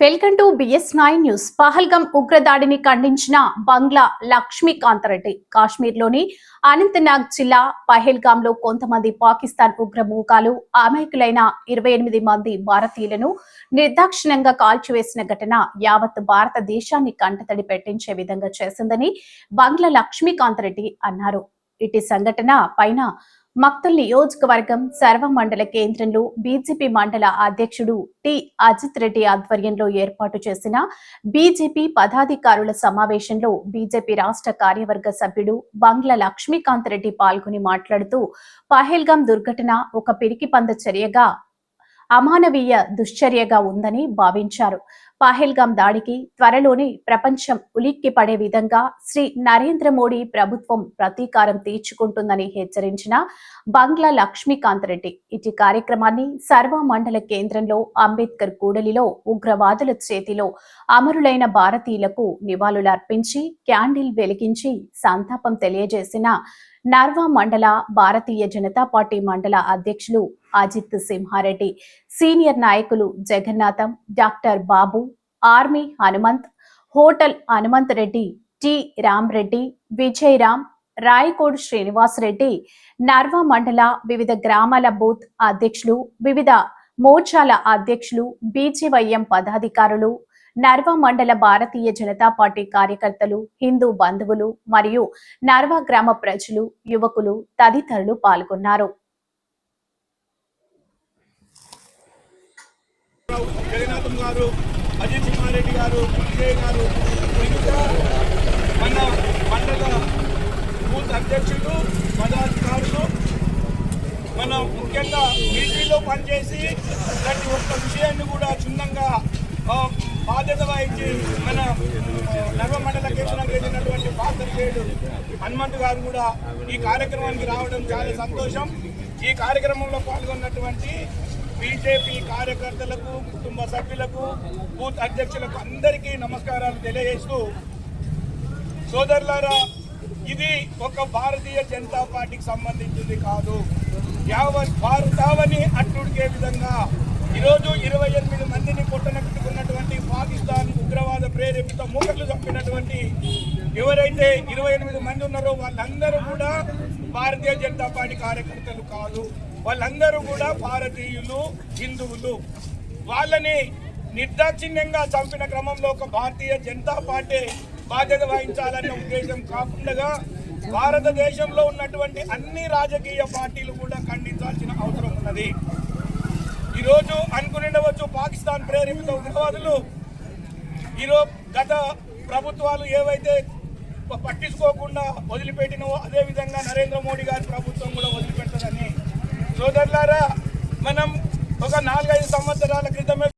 Welcome to BS nine news. Pahalgam ఉగ్రదాడిని ఖండించిన బంగ్లా లక్ష్మీకాంతరెడ్డి కాశ్మీర్లోని అనంతనాగ్ జిల్లా పహల్గాంలో కొంతమంది పాకిస్తాన్ ఉగ్రమూకాలు అమాయకులైన ఇరవై ఎనిమిది మంది భారతీయులను నిర్దాక్షిణ్యంగా కాల్చివేసిన ఘటన యావత్ భారతదేశాన్ని కంటతడి పెట్టించే విధంగా చేసిందని బంగ్లా లక్ష్మీకాంతరెడ్డి అన్నారు. ఇటీ సంఘటన పైన మక్తల్ నియోజకవర్గం సర్వ మండల కేంద్రంలో బీజేపీ మండల అధ్యక్షుడు టి. అజిత్ రెడ్డి ఆధ్వర్యంలో ఏర్పాటు చేసిన బీజేపీ పదాధికారుల సమావేశంలో బీజేపీ రాష్ట్ర కార్యవర్గ సభ్యుడు బంగ్లా లక్ష్మీకాంత్ రెడ్డి పాల్గొని మాట్లాడుతూ పహల్గాం దుర్ఘటన ఒక పిరికిపంద చర్యగా అమానవీయ దుశ్చర్యగా ఉందని భావించారు. పహల్గాం దాడికి త్వరలోనే ప్రపంచం ఉలిక్కి పడే విధంగా శ్రీ నరేంద్ర మోడీ ప్రభుత్వం ప్రతీకారం తీర్చుకుంటుందని హెచ్చరించిన బంగ్లా లక్ష్మీకాంత్ రెడ్డి. ఇటు కార్యక్రమాన్ని సర్వ మండల కేంద్రంలో అంబేద్కర్ కూడలిలో ఉగ్రవాదుల చేతిలో అమరులైన భారతీయులకు నివాళులర్పించి క్యాండిల్ వెలిగించి సంతాపం తెలియజేసిన నర్వా మండల భారతీయ జనతా పార్టీ మండల అధ్యక్షులు అజిత్ సింహారెడ్డి. సీనియర్ నాయకులు Jagannatham doctor Babu army Hanumanth hotel Hanumanth Reddy T Ramreddy Vijayaram Rayakode Srinivas Reddy Narva మండల వివిధ గ్రామాల బూత్ అధ్యక్షులు వివిధ మోర్చాల అధ్యక్షులు బీజీవైఎం పదాధికారులు నర్వ మండల భారతీయ జనతా పార్టీ కార్యకర్తలు హిందూ బంధువులు మరియు నర్వ గ్రామ ప్రజలు యువకులు తదితరులు పాల్గొన్నారు. జగన్నాథం గారు అజిత్ కుమార్ రెడ్డి గారు విజయ్ గారు ఇంకా మన మండల బూత్ అధ్యక్షులు పదాధికారులు మన ముఖ్యంగా మిలిటరీలో పనిచేసి ప్రతి ఒక్క విషయాన్ని కూడా క్షుణ్ణంగా బాధ్యత వహించి మన నర్వ మండల కేంద్రానికి వెళ్ళినటువంటి పాత్రికేయుడు హనుమంత్ గారు కూడా ఈ కార్యక్రమానికి రావడం చాలా సంతోషం. ఈ కార్యక్రమంలో పాల్గొన్నటువంటి బీజేపీ కార్యకర్తలకు కుటుంబ సభ్యులకు బూత్ అధ్యక్షులకు అందరికీ నమస్కారాలు తెలియజేస్తూ సోదరులారా ఇది ఒక భారతీయ జనతా పార్టీకి సంబంధించింది కాదు. యావత్ భారతావని అట్టుడికే విధంగా ఈరోజు ఇరవై ఎనిమిది మందిని కొట్టనట్టుకున్నటువంటి పాకిస్తాన్ ఉగ్రవాద ప్రేరేపిత మూకలు చంపినటువంటి ఎవరైతే ఇరవై ఎనిమిది మంది ఉన్నారో వాళ్ళందరూ కూడా భారతీయ జనతా పార్టీ కార్యకర్తలు కాదు. వాళ్ళందరూ కూడా భారతీయులు హిందువులు. వాళ్ళని నిర్దాక్షిణ్యంగా చంపిన క్రమంలో ఒక భారతీయ జనతా పార్టీ బాధ్యత వహించాలనే ఉద్దేశం కాకుండా భారతదేశంలో ఉన్నటువంటి అన్ని రాజకీయ పార్టీలు కూడా ఖండించాల్సిన అవసరం ఉన్నది. ఈరోజు అనుకునిండవచ్చు పాకిస్తాన్ ప్రేరేపిత ఉగ్రవాదులు. ఈరోజు గత ప్రభుత్వాలు ఏవైతే పట్టించుకోకుండా వదిలిపెట్టినవో అదే విధంగా నరేంద్ర మోడీ గారి ప్రభుత్వం కూడా వదిలిపెట్టదని సోదరులారా మనం ఒక నాలుగైదు సంవత్సరాల క్రితమే